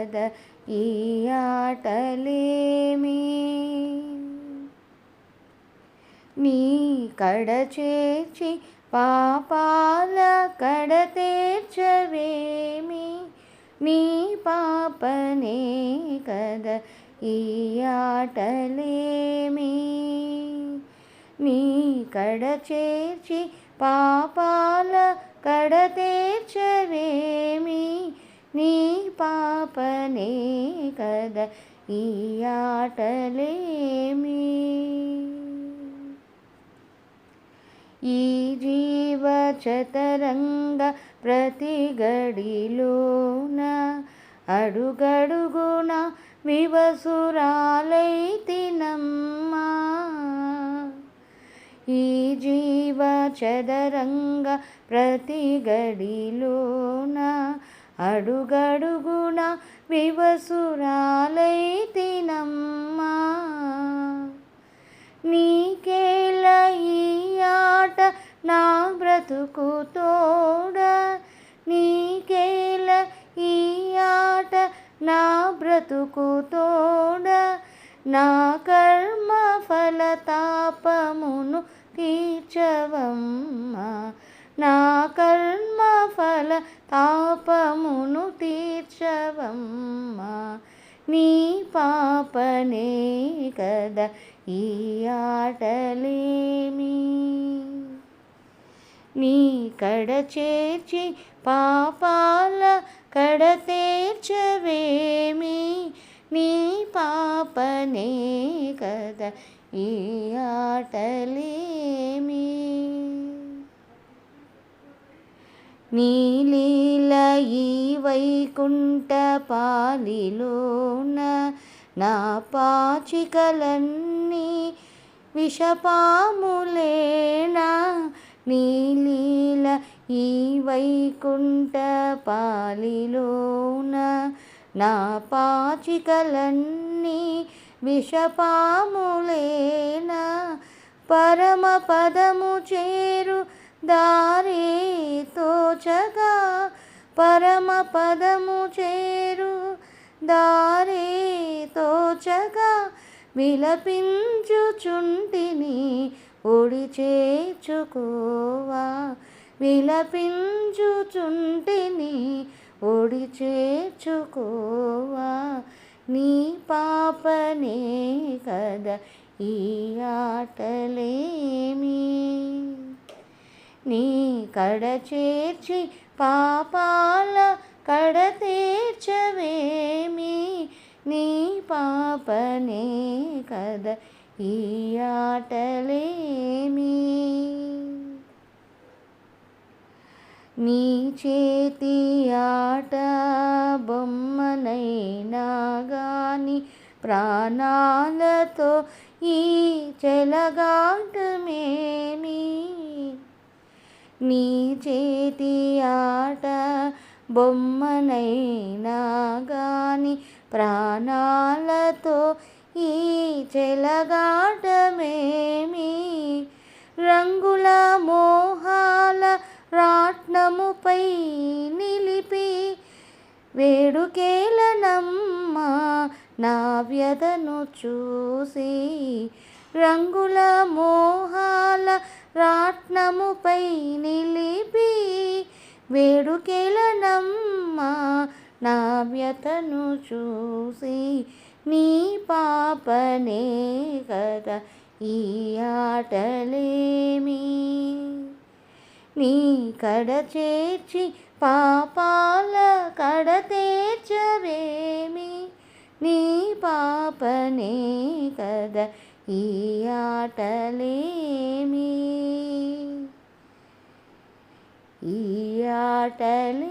కద ఈ ఆటలేమి? నీ కడ చేర్చి పాపాల కడ తీర్చవేమి? నీ పాపనే కద ఈ ఆటలేమి? నీ కడ చేర్చి పాపాల కడ తీర్చవేమి? నీ పాప పాపనే కదా ఈ ఆటలేమి? ఈ జీవ చతరంగ ప్రతి గడిలోన అడుగడుగున వివసురాలైతినమ్మా ఈ జీవ చదరంగ ప్రతి గడిలోన అడుగడుగున వివసురాలైతినమ్మా నీకేల ఈ ఆట నా బ్రతుకు తోడ. నీకేల ఈ ఆట నా బ్రతుకు తోడ. నా కర్మ ఫలతాపమును తీర్చవమ్మా. నా కర్మ ఫల తాపమును తీర్చవమ్మా. నీ పాపనే కదా ఈ ఆటలేమి? నీ కడ చేర్చి పాపాల కడ తీర్చవేమి? నీ పాపనే కదా ఈ ఆటలేమి? నీలీల ఈ వైకుంఠ పాలిలోన నా పాచికలన్నీ విషపాములేనా. నీలీల ఈ వైకుంఠ పాలిలోన నా పాచికలన్నీ విషపాములేనా. పరమ పదము చేరు దారి పరమ పదము చేరు. దారే తోచగా విలపించుచుంటిని ఒడి చేర్చుకోవా. విలపించుచుంటిని ఒడి చేర్చుకోవా. నీ పాపనే కదా ఈ ఆటలేమి? నీ కడ చేర్చి పాపాల కడతీర్చవేమి? నీ పాపనే కద ఈ ఆటలేమి? నీ చేతి ఆట బొమ్మనైనా గాని ప్రాణాలతో ఈ చెలగాటమేమి? నీ చేతి ఆట బొమ్మనైనా గాని ప్రాణాలతో ఈ చెలగాటమేమి? రంగుల మోహాల రాట్నముపై నిలిపి వేడుకేలనమ్మ నా వ్యధను చూసి రంగుల మోహాల రాట్నముపై నిలిపి వేడుకేలనమ్మ. నావ్యతను చూసి నీ పాపనే కదా ఈ ఆటలేమి? నీ కడ చేర్చి పాపాల కడ తీర్చవేమి? నీ పాపనే కదా ఈ ఆటలేమి? ఈ ఆటలేమి